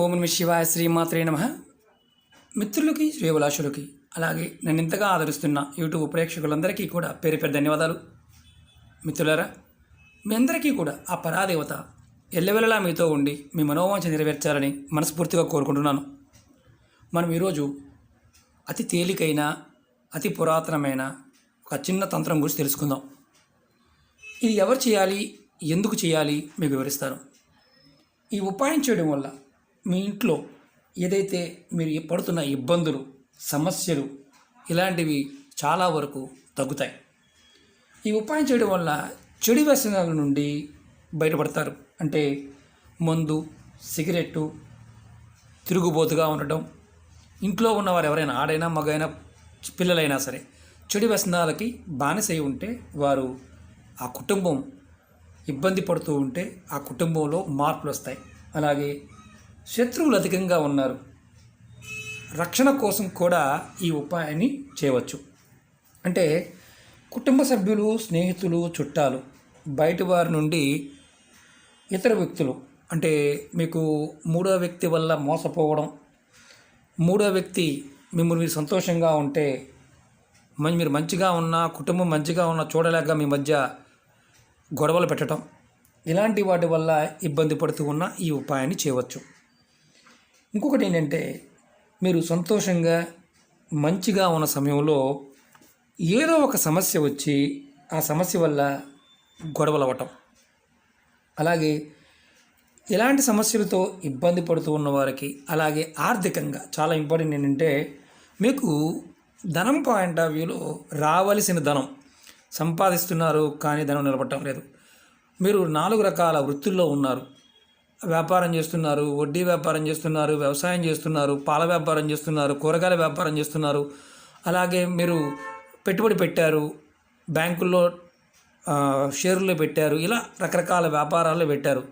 ఓం నమ శివాయ శ్రీమాత్రే నమ. మిత్రులకి శ్రేయభిలాషులకి అలాగే నన్ను ఇంతగా ఆదరిస్తున్న యూట్యూబ్ ప్రేక్షకులందరికీ కూడా పేరు పేరు ధన్యవాదాలు. మిత్రులారా మీ అందరికీ కూడా ఆ పరాదేవత ఎల్లవెల్లలా మీతో ఉండి మీ మనోవాంఛ నెరవేర్చాలని మనస్ఫూర్తిగా కోరుకుంటున్నాను. మనం ఈరోజు అతి తేలికైన అతి పురాతనమైన ఒక చిన్న తంత్రం గురించి తెలుసుకుందాం. ఇది ఎవరు చేయాలి ఎందుకు చేయాలి మీకు వివరిస్తాను. ఈ ఉపాయం చేయడం వల్ల మీ ఇంట్లో ఏదైతే మీరు పడుతున్న ఇబ్బందులు సమస్యలు ఇలాంటివి చాలా వరకు తగ్గుతాయి. ఈ ఉపాయం చేయడం వల్ల చెడు వ్యసనాల నుండి బయటపడతారు. అంటే మందు సిగరెట్టు తిరుగుబోతుగా ఉండటం. ఇంట్లో ఉన్నవారు ఎవరైనా ఆడైనా మగైనా పిల్లలైనా సరే చెడు వ్యసనాలకి బానిసై ఉంటే వారు ఆ కుటుంబం ఇబ్బంది పడుతూ ఉంటే ఆ కుటుంబంలో మార్పులు వస్తాయి. అలాగే శత్రువులు అధికంగా ఉన్నారు. రక్షణ కోసం కూడా ఈ ఉపాయాన్ని చేయవచ్చు. అంటే కుటుంబ సభ్యులు స్నేహితులు చుట్టాలు బయట వారి నుండి ఇతర వ్యక్తులు. అంటే మీకు మూడో వ్యక్తి వల్ల మోసపోవడం మూడో వ్యక్తి మిమ్మల్ని మీరు సంతోషంగా ఉంటే మరి మీరు మంచిగా ఉన్న కుటుంబం మంచిగా ఉన్న చూడలేక మీ మధ్య గొడవలు పెట్టడం ఇలాంటి వాటి వల్ల ఇబ్బంది పడుతూ ఉన్న ఈ ఉపాయాన్ని చేయవచ్చు. ఇంకొకటి ఏంటంటే మీరు సంతోషంగా మంచిగా ఉన్న సమయంలో ఏదో ఒక సమస్య వచ్చి ఆ సమస్య వల్ల గొడవలు అవ్వటం అలాగే ఇలాంటి సమస్యలతో ఇబ్బంది పడుతూ ఉన్న వారికి అలాగే ఆర్థికంగా చాలా ఇంపార్టెంట్ ఏంటంటే మీకు ధనం పాయింట్ ఆఫ్ వ్యూలో రావలసిన ధనం సంపాదిస్తున్నారు కానీ ధనం నిలబడటం లేదు. మీరు నాలుగు రకాల వృత్తుల్లో ఉన్నారు. వ్యాపారం చేస్తున్నారు వడ్డీ వ్యాపారం చేస్తున్నారు వ్యవసాయం చేస్తున్నారు పాల వ్యాపారం చేస్తున్నారు కూరగాయల వ్యాపారం చేస్తున్నారు. అలాగే మీరు పెట్టుబడి పెట్టారు బ్యాంకుల్లో షేర్లు పెట్టారు ఇలా రకరకాల వ్యాపారాలు పెట్టారు.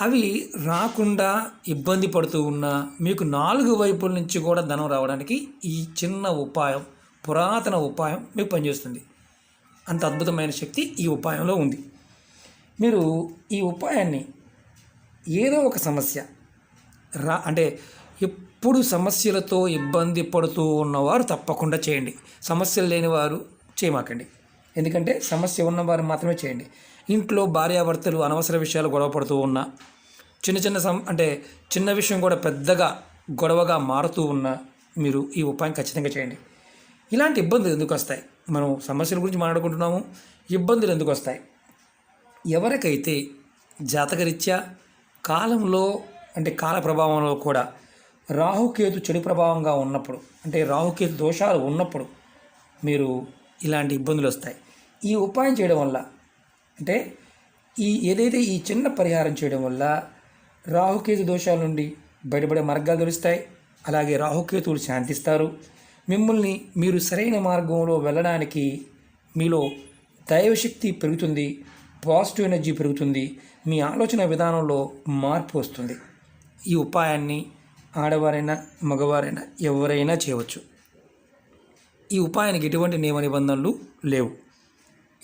అవి రాకుండా ఇబ్బంది పడుతూ ఉన్నా మీకు నాలుగు వైపుల నుంచి కూడా ధనం రావడానికి ఈ చిన్న ఉపాయం పురాతన ఉపాయం మీకు పనిచేస్తుంది. అంత అద్భుతమైన శక్తి ఈ ఉపాయంలో ఉంది. మీరు ఈ ఉపాయాన్ని ఏదో ఒక సమస్య. రా అంటే ఎప్పుడు సమస్యలతో ఇబ్బంది పడుతూ ఉన్నవారు తప్పకుండా చేయండి. సమస్యలు లేని వారు చేయమాకండి. ఎందుకంటే సమస్య ఉన్నవారు మాత్రమే చేయండి. ఇంట్లో భార్యాభర్తలు అనవసర విషయాలు గొడవ పడుతూ ఉన్నా చిన్న చిన్న సం అంటే చిన్న విషయం కూడా పెద్దగా గొడవగా మారుతూ ఉన్నా మీరు ఈ ఉపాయం ఖచ్చితంగా చేయండి. ఇలాంటి ఇబ్బందులు ఎందుకు వస్తాయి? మనం సమస్యల గురించి మాట్లాడుకుంటున్నాము ఇబ్బందులు ఎందుకు వస్తాయి? ఎవరికైతే జాతకరీత్యా కాలంలో అంటే కాల ప్రభావంలో కూడా రాహుకేతు చెడు ప్రభావంగా ఉన్నప్పుడు అంటే రాహుకేతు దోషాలు ఉన్నప్పుడు మీరు ఇలాంటి ఇబ్బందులు వస్తాయి. ఈ ఉపాయం చేయడం వల్ల అంటే ఈ ఏదైతే ఈ చిన్న పరిహారం చేయడం వల్ల రాహుకేతు దోషాల నుండి బయటపడే మార్గాలు దొరుకుతాయి అలాగే రాహుకేతువులు శాంతిస్తారు. మిమ్మల్ని మీరు సరైన మార్గంలో వెళ్ళడానికి మీలో దైవశక్తి పెరుగుతుంది పాజిటివ్ ఎనర్జీ పెరుగుతుంది మీ ఆలోచన విధానంలో మార్పు వస్తుంది. ఈ ఉపాయాన్ని ఆడవారైనా మగవారైనా ఎవరైనా చేయవచ్చు. ఈ ఉపాయానికి ఎటువంటి నియమ నిబంధనలు లేవు.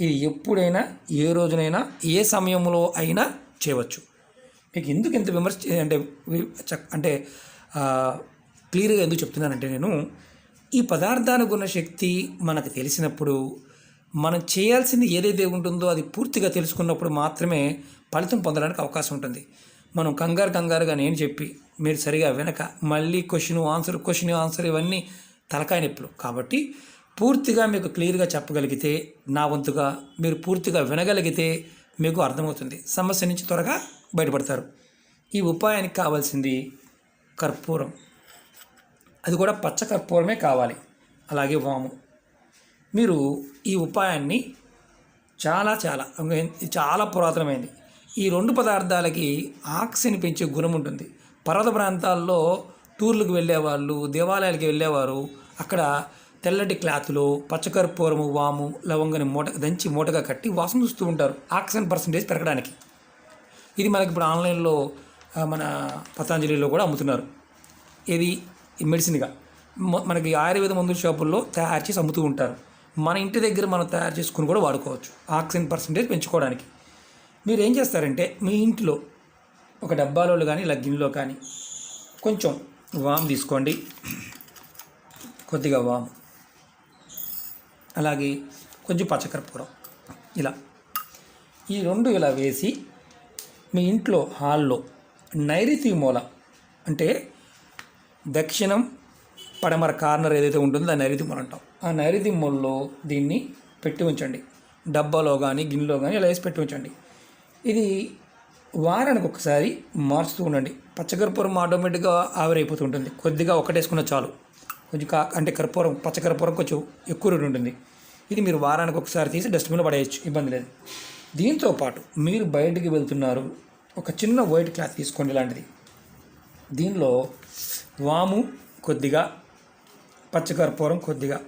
ఇది ఎప్పుడైనా ఏ రోజునైనా ఏ సమయంలో అయినా చేయవచ్చు. మీకు ఎందుకు ఎంత విమర్శ అంటే వి- అంటే క్లియర్గా ఎందుకు చెప్తున్నానంటే నేను ఈ పదార్థానికి ఉన్న శక్తి మనకు తెలిసినప్పుడు మనం చేయాల్సింది ఏదైతే ఉంటుందో అది పూర్తిగా తెలుసుకున్నప్పుడు మాత్రమే ఫలితం పొందడానికి అవకాశం ఉంటుంది. మనం కంగారు కంగారుగా నేను చెప్పి మీరు సరిగా వినక మళ్ళీ క్వశ్చన్ ఆన్సర్ క్వశ్చన్ ఆన్సర్ ఇవన్నీ తలకాయ నొప్పులు. కాబట్టి పూర్తిగా మీకు క్లియర్గా చెప్పగలిగితే నా వంతుగా మీరు పూర్తిగా వినగలిగితే మీకు అర్థమవుతుంది. సమస్య నుంచి త్వరగా బయటపడతారు. ఈ ఉపాయానికి కావాల్సింది కర్పూరం. అది కూడా పచ్చ కర్పూరమే కావాలి. అలాగే వాము. మీరు ఈ ఉపాయాన్ని చాలా చాలా చాలా పురాతనమైనది ఈ రెండు పదార్థాలకి ఆక్సిజన్ పెంచే గుణం ఉంటుంది. పర్వత ప్రాంతాల్లో టూర్లకు వెళ్ళేవాళ్ళు దేవాలయాలకి వెళ్ళేవారు అక్కడ తెల్లటి క్లాత్లో పచ్చకర్పూరము వాము లవంగని మూట దంచి మూటగా కట్టి వాసన చూస్తూ ఉంటారు ఆక్సిజన్ పర్సంటేజ్ పెరగడానికి. ఇది మనకి ఇప్పుడు ఆన్లైన్లో మన పతాంజలిలో కూడా అమ్ముతున్నారు. ఇది మెడిసిన్గా. మనకి ఆయుర్వేద మందుల షాపుల్లో తయారు చేసి అమ్ముతూ ఉంటారు. మన ఇంటి దగ్గర మనం తయారు చేసుకుని కూడా వాడుకోవచ్చు. ఆక్సిజన్ పర్సంటేజ్ పెంచుకోవడానికి. మీరు ఏం చేస్తారంటే మీ ఇంట్లో ఒక డబ్బాలో కానీ ఇలా గిన్నెలో కానీ కొంచెం వామ్ తీసుకోండి. కొద్దిగా వామ్. అలాగే కొంచెం పచ్చకర్పూరం. ఇలా. ఈ రెండు ఇలా వేసి మీ ఇంట్లో హాల్లో నైరుతి మూల అంటే దక్షిణం పడమర కార్నర్ ఏదైతే ఉంటుందో దాన్ని నైరుతి మూల అంటాం. ఆ నైరుతి దీన్ని పెట్టి ఉంచండి. డబ్బాలో కానీ గిన్నెలో కానీ ఇలా వేసి పెట్టి ఉంచండి. ఇది వారానికి ఒకసారి మార్చుతూ ఉండండి. పచ్చకర్పూరం ఆటోమేటిక్గా ఆవిరైపోతూ ఉంటుంది. కొద్దిగా ఒకటేసుకున్న చాలు. కొంచెం కా అంటే కర్పూరం పచ్చకర్పూరం కొంచెం ఎక్కువ రేటు ఉంటుంది. ఇది మీరు వారానికి ఒకసారి తీసి డస్ట్బిన్లో పడేయచ్చు. ఇబ్బంది లేదు. దీంతో పాటు మీరు బయటికి వెళ్తున్నారు. ఒక చిన్న వైట్ క్లాత్ తీసుకోండి ఇలాంటిది. దీనిలో వాము కొద్దిగా పచ్చకర్పూరం కొద్దిగా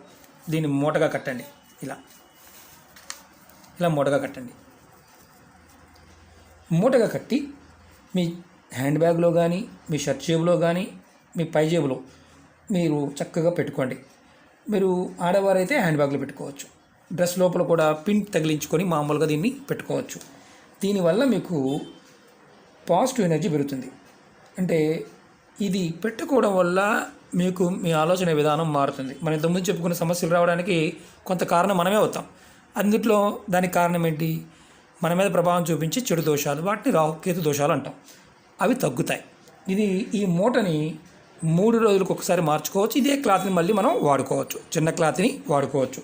దీన్ని మూటగా కట్టండి. ఇలా. ఇలా మూటగా కట్టండి. మూటగా కట్టి మీ హ్యాండ్ బ్యాగ్లో కానీ మీ షర్ట్ జేబులో కానీ మీ పై జేబులో మీరు చక్కగా పెట్టుకోండి. మీరు ఆడవారైతే హ్యాండ్ బ్యాగ్లో పెట్టుకోవచ్చు. డ్రెస్ లోపల కూడా పిన్ తగిలించుకొని మామూలుగా దీన్ని పెట్టుకోవచ్చు. దీనివల్ల మీకు పాజిటివ్ ఎనర్జీ పెరుగుతుంది. అంటే ఇది పెట్టుకోవడం వల్ల మీకు మీ ఆలోచన విధానం మారుతుంది. మనం ఇంతకుముందు చెప్పుకున్న సమస్యలు రావడానికి కొంత కారణం మనమే అవుతాం. అందుట్లో దానికి కారణం ఏంటి? మన మీద ప్రభావం చూపించి చెడు దోషాలు వాటిని రాహుకేతు దోషాలు అంటాం. అవి తగ్గుతాయి. ఇది ఈ మూటని మూడు రోజులకు ఒకసారి మార్చుకోవచ్చు. ఇదే క్లాత్ని మళ్ళీ మనం వాడుకోవచ్చు. చిన్న క్లాత్ని వాడుకోవచ్చు.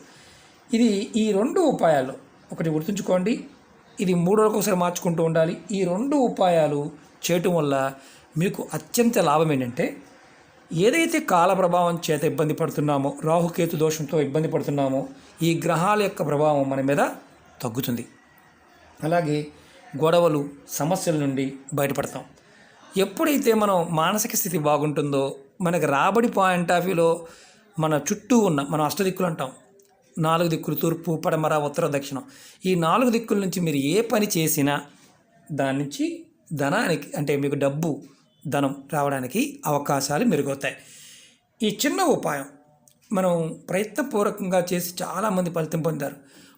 ఇది ఈ రెండు ఉపాయాలు ఒకటి గుర్తుంచుకోండి. ఇది మూడు రోజులకు ఒకసారి మార్చుకుంటూ ఉండాలి. ఈ రెండు ఉపాయాలు చేయటం వల్ల మీకు అత్యంత లాభం ఏంటంటే ఏదైతే కాల ప్రభావం చేత ఇబ్బంది పడుతున్నామో రాహుకేతు దోషంతో ఇబ్బంది పడుతున్నామో ఈ గ్రహాల యొక్క ప్రభావం మన మీద తగ్గుతుంది. అలాగే గొడవలు సమస్యల నుండి బయటపడతాం. ఎప్పుడైతే మనం మానసిక స్థితి బాగుంటుందో మనకు రాబడి పాయింట్ ఆఫ్ వ్యూలో మన చుట్టూ ఉన్న మనం అష్టదిక్కులు అంటాం. నాలుగు దిక్కులు తూర్పు పడమర ఉత్తర దక్షిణం. ఈ నాలుగు దిక్కుల నుంచి మీరు ఏ పని చేసినా దాని నుంచి ధనానికి అంటే మీకు డబ్బు ధనం రావడానికి అవకాశాలు మెరుగవుతాయి. ఈ చిన్న ఉపాయం మనం ప్రయత్నపూర్వకంగా చేసి చాలామంది ఫలితం పొందారు.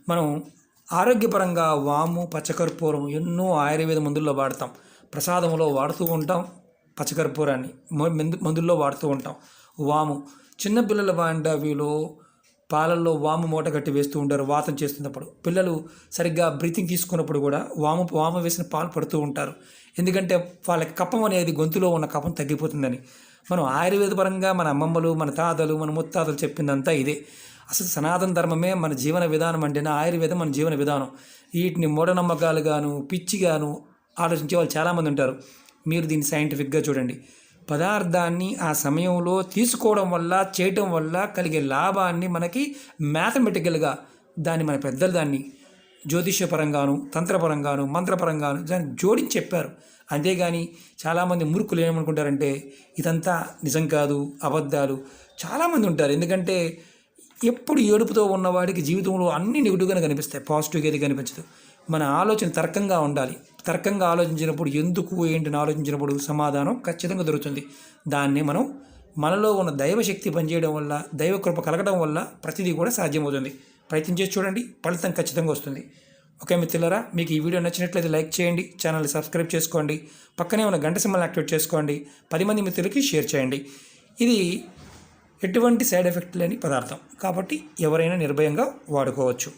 మనం ఆరోగ్యపరంగా వాము పచ్చకర్పూరం ఎన్నో ఆయుర్వేద మందుల్లో వాడతాం. ప్రసాదంలో వాడుతూ ఉంటాం పచ్చకర్పూరాన్ని. మందు మందుల్లో వాడుతూ ఉంటాం. వాము చిన్నపిల్లల బాండవిలో పాలల్లో వాము మూట కట్టి వేస్తూ ఉంటారు వాతం చేస్తున్నప్పుడు. పిల్లలు సరిగ్గా బ్రీతింగ్ తీసుకున్నప్పుడు కూడా వాము వామ వేసిన పాలు పడుతూ ఉంటారు. ఎందుకంటే వాళ్ళకి కప్పం అనేది గొంతులో ఉన్న కపం తగ్గిపోతుందని. మనం ఆయుర్వేద పరంగా మన అమ్మమ్మలు మన తాతలు మన ముత్తాతలు చెప్పిందంతా ఇదే. అసలు సనాతన ధర్మమే మన జీవన విధానం అంటే ఆయుర్వేదం మన జీవన విధానం. వీటిని మూఢనమ్మకాలుగాను పిచ్చిగాను ఆలోచించే వాళ్ళు చాలామంది ఉంటారు. మీరు దీన్ని సైంటిఫిక్గా చూడండి. పదార్థాన్ని ఆ సమయంలో తీసుకోవడం వల్ల చేయటం వల్ల కలిగే లాభాన్ని మనకి మ్యాథమెటికల్గా దాన్ని మన పెద్దలు దాన్ని జ్యోతిష్యపరంగాను తంత్రపరంగాను మంత్రపరంగాను దాన్ని జోడించి చెప్పారు. అంతేగాని చాలామంది మూర్ఖులు ఏమనుకుంటారంటే ఇదంతా నిజం కాదు అబద్ధాలు. చాలామంది ఉంటారు. ఎందుకంటే ఎప్పుడు ఏడుపుతో ఉన్నవాడికి జీవితంలో అన్ని నెగిటివ్గానే కనిపిస్తాయి పాజిటివ్గా ఏది కనిపించదు. మన ఆలోచన తర్కంగా ఉండాలి. తర్కంగా ఆలోచించినప్పుడు ఎందుకు ఏంటని ఆలోచించినప్పుడు సమాధానం ఖచ్చితంగా దొరుకుతుంది. దాన్ని మనం మనలో ఉన్న దైవశక్తి పనిచేయడం వల్ల దైవ కృప కలగడం వల్ల ప్రతిదీ కూడా సాధ్యమవుతుంది. ప్రయత్నం చేసి చూడండి ఫలితం ఖచ్చితంగా వస్తుంది. ఓకే మిత్రులరా మీకు ఈ వీడియో నచ్చినట్లయితే లైక్ చేయండి ఛానల్ని సబ్స్క్రైబ్ చేసుకోండి పక్కనే ఉన్న గంట సింబల్ యాక్టివేట్ చేసుకోండి పది మంది మిత్రులకి షేర్ చేయండి. ఇది ఎటువంటి సైడ్ ఎఫెక్ట్ లేని పదార్థం. కాబట్టి ఎవరైనా నిర్భయంగా వాడుకోవచ్చు.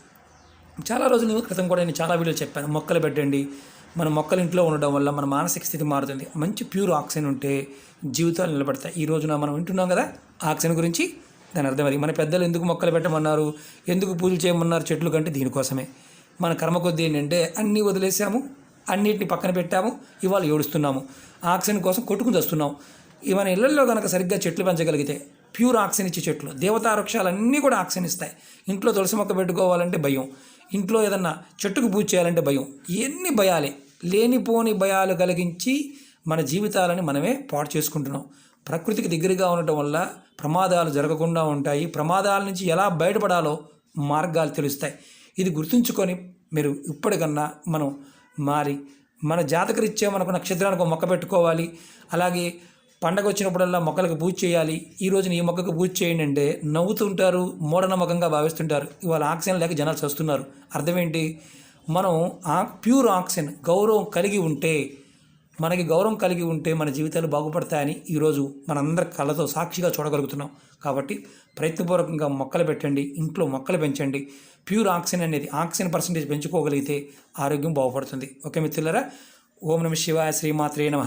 చాలా రోజుల క్రితం కూడా నేను చాలా వీడియోలు చెప్పాను. మొక్కలు పెట్టండి మన మొక్కలు ఇంట్లో ఉండడం వల్ల మన మానసిక స్థితి మారుతుంది. మంచి ప్యూర్ ఆక్సిజన్ ఉంటే జీవితాలు నిలబడతాయి. ఈ రోజున మనం వింటున్నాం కదా ఆక్సిజన్ గురించి? దాని అర్థం అది. మన పెద్దలు ఎందుకు మొక్కలు పెట్టమన్నారు? ఎందుకు పూజలు చేయమన్నారు? చెట్లు కంటే దీనికోసమే మన కర్మ కొద్ది ఏంటంటే అన్నీ వదిలేసాము అన్నిటిని పక్కన పెట్టాము ఇవాళ ఏడుస్తున్నాము. ఆక్సిజన్ కోసం కొట్టుకుని వస్తున్నాము మన ఇళ్ళలో కనుక సరిగ్గా చెట్లు పెంచగలిగితే ప్యూర్ ఆక్సిజన్ ఇచ్చే చెట్లు దేవతా వృక్షాలన్నీ కూడా ఆక్సిజన్ ఇస్తాయి. ఇంట్లో తులసి మొక్క పెట్టుకోవాలంటే భయం. ఇంట్లో ఏదన్నా చెట్టుకు పూజ చేయాలంటే భయం. ఎన్ని భయాలే. లేనిపోని భయాలు కలిగించి మన జీవితాలని మనమే పాడు చేసుకుంటున్నాం. ప్రకృతికి దగ్గరగా ఉండటం వల్ల ప్రమాదాలు జరగకుండా ఉంటాయి. ప్రమాదాల నుంచి ఎలా బయటపడాలో మార్గాలు తెలుస్తాయి. ఇది గుర్తుంచుకొని మీరు ఇప్పటికన్నా మనం మారి మన జాతకరీత్యా మనకు నక్షత్రానికి మొక్క పెట్టుకోవాలి. అలాగే పండగ వచ్చినప్పుడల్లా మొక్కలకు పూజ చేయాలి. ఈ రోజున ఈ మొక్కకు పూజ చేయండి అంటే నవ్వుతుంటారు మూఢనమ్మకంగా భావిస్తుంటారు. ఇవాళ ఆక్సిజన్ లేక జనాలు చస్తున్నారు. అర్థం ఏంటి? మనం ఆ ప్యూర్ ఆక్సిజన్ గౌరవం కలిగి ఉంటే మనకి గౌరవం కలిగి ఉంటే మన జీవితాలు బాగుపడతాయని ఈరోజు మనందరి కళ్ళతో సాక్షిగా చూడగలుగుతున్నాం. కాబట్టి ప్రయత్నపూర్వకంగా మొక్కలు పెట్టండి ఇంట్లో మొక్కలు పెంచండి. ప్యూర్ ఆక్సిజన్ అనేది ఆక్సిజన్ పర్సంటేజ్ పెంచుకోగలిగితే ఆరోగ్యం బాగుపడుతుంది. ఓకే మిత్రులరా ఓం నమ శివాయ శ్రీమాత్రే నమ.